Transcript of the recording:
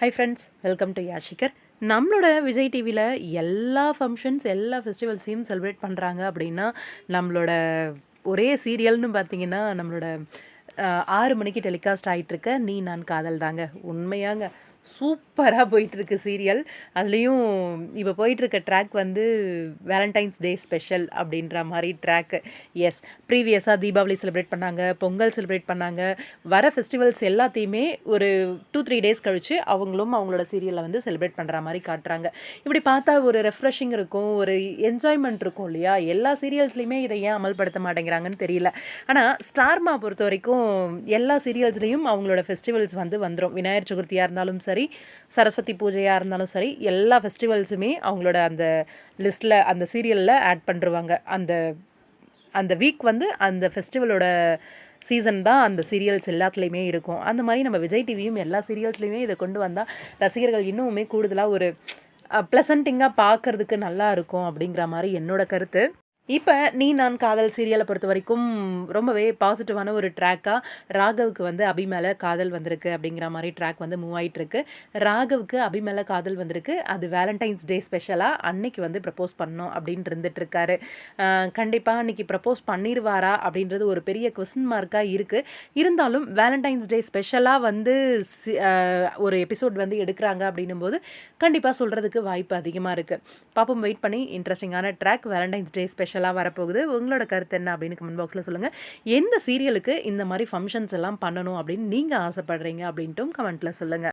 High friends welcome to யாஷிகர் நம்மளோட விஜய் டிவியில் எல்லா ஃபங்க்ஷன்ஸ் எல்லா ஃபெஸ்டிவல்ஸையும் செலிப்ரேட் பண்ணுறாங்க அப்படின்னா நம்மளோட ஒரே சீரியல்னு பார்த்தீங்கன்னா நம்மளோட ஆறு மணிக்கு டெலிகாஸ்ட் ஆகிட்டுருக்க நீ நான் காதல் தாங்க. உண்மையாங்க. சூப்பராக போயிட்டுருக்கு சீரியல். அதுலேயும் இப்போ போயிட்டுருக்க ட்ராக் வந்து வேலண்டைன்ஸ் டே ஸ்பெஷல் அப்படின்ற மாதிரி ட்ராக்கு எஸ் ப்ரீவியஸாக தீபாவளி செலிப்ரேட் பண்ணாங்க பொங்கல் செலிப்ரேட் பண்ணாங்க. வர ஃபெஸ்டிவல்ஸ் எல்லாத்தையுமே ஒரு டூ த்ரீ டேஸ் கழித்து அவங்களும் அவங்களோட சீரியலை வந்து செலிப்ரேட் பண்ணுற மாதிரி காட்டுறாங்க. இப்படி பார்த்தா ஒரு ரெஃப்ரெஷிங் இருக்கும் ஒரு என்ஜாய்மெண்ட் இருக்கும் இல்லையா? எல்லா சீரியல்ஸ்லையுமே இதை ஏன் அமல்படுத்த மாட்டேங்கிறாங்கன்னு தெரியல. ஆனால் ஸ்டார்மா பொறுத்த வரைக்கும் எல்லா சீரியல்ஸ்லேயும் அவங்களோட ஃபெஸ்டிவல்ஸ் வந்து வந்துடும் விநாயகர் சதுர்த்தியாக இருந்தாலும் சரி சரி சரஸ்வதி பூஜையாக இருந்தாலும் சரி எல்லா ஃபெஸ்டிவல்ஸுமே அவங்களோட அந்த லிஸ்ட்டில் அந்த சீரியலில் ஆட் பண்ணுருவாங்க அந்த அந்த வீக் வந்து அந்த ஃபெஸ்டிவலோட சீசன் தான் அந்த சீரியல்ஸ் எல்லாத்துலேயுமே இருக்கும். அந்த மாதிரி நம்ம விஜய் டிவியும் எல்லா சீரியல்ஸ்லையுமே இதை கொண்டு வந்தால் ரசிகர்கள் இன்னுமே கூடுதலாக ஒரு ப்ளசன்ட்டிங்காக பார்க்கறதுக்கு நல்லா இருக்கும் அப்படிங்கிற மாதிரி என்னோட கருத்து. இப்போ நீ நான் காதல் சீரியலை பொறுத்த வரைக்கும் ரொம்பவே பாசிட்டிவான ஒரு ட்ராக்காக ராகவுக்கு வந்து அபி மேலே காதல் வந்திருக்கு அப்படிங்கிற மாதிரி ட்ராக் வந்து மூவ் ஆகிட்டுருக்கு ராகவுக்கு அபி மேலே காதல் வந்திருக்கு. அது வேலண்டைன்ஸ் டே ஸ்பெஷலாக அன்னைக்கு வந்து ப்ரப்போஸ் பண்ணோம் அப்படின்னு இருந்துட்டுருக்காரு. கண்டிப்பாக அன்னைக்கு ப்ரப்போஸ் பண்ணிடுவாரா அப்படின்றது ஒரு பெரிய கொஸ்டின் மார்க்காக இருக்குது இருந்தாலும் வேலண்டைன்ஸ் டே ஸ்பெஷலாக வந்து சி- ஒரு எபிசோட் வந்து எடுக்கிறாங்க அப்படின்னும் போது கண்டிப்பாக சொல்கிறதுக்கு வாய்ப்பு அதிகமாக இருக்குது பாப்போம் வெயிட் பண்ணி இன்ட்ரெஸ்டிங்கான ட்ராக் வேலண்டைன்ஸ் டே ஸ்பெஷல் ஸ்பெஷலாக வரப்போகுது. உங்களோட கருத்து என்ன அப்படின்னு கமெண்ட் பாக்ஸில் சொல்லுங்கள் எந்த சீரியலுக்கு இந்த மாதிரி ஃபங்க்ஷன்ஸ் எல்லாம் பண்ணணும் அப்படின்னு நீங்கள் ஆசைப்படுறீங்க அப்படின்ட்டும் கமெண்ட்டில் சொல்லுங்கள்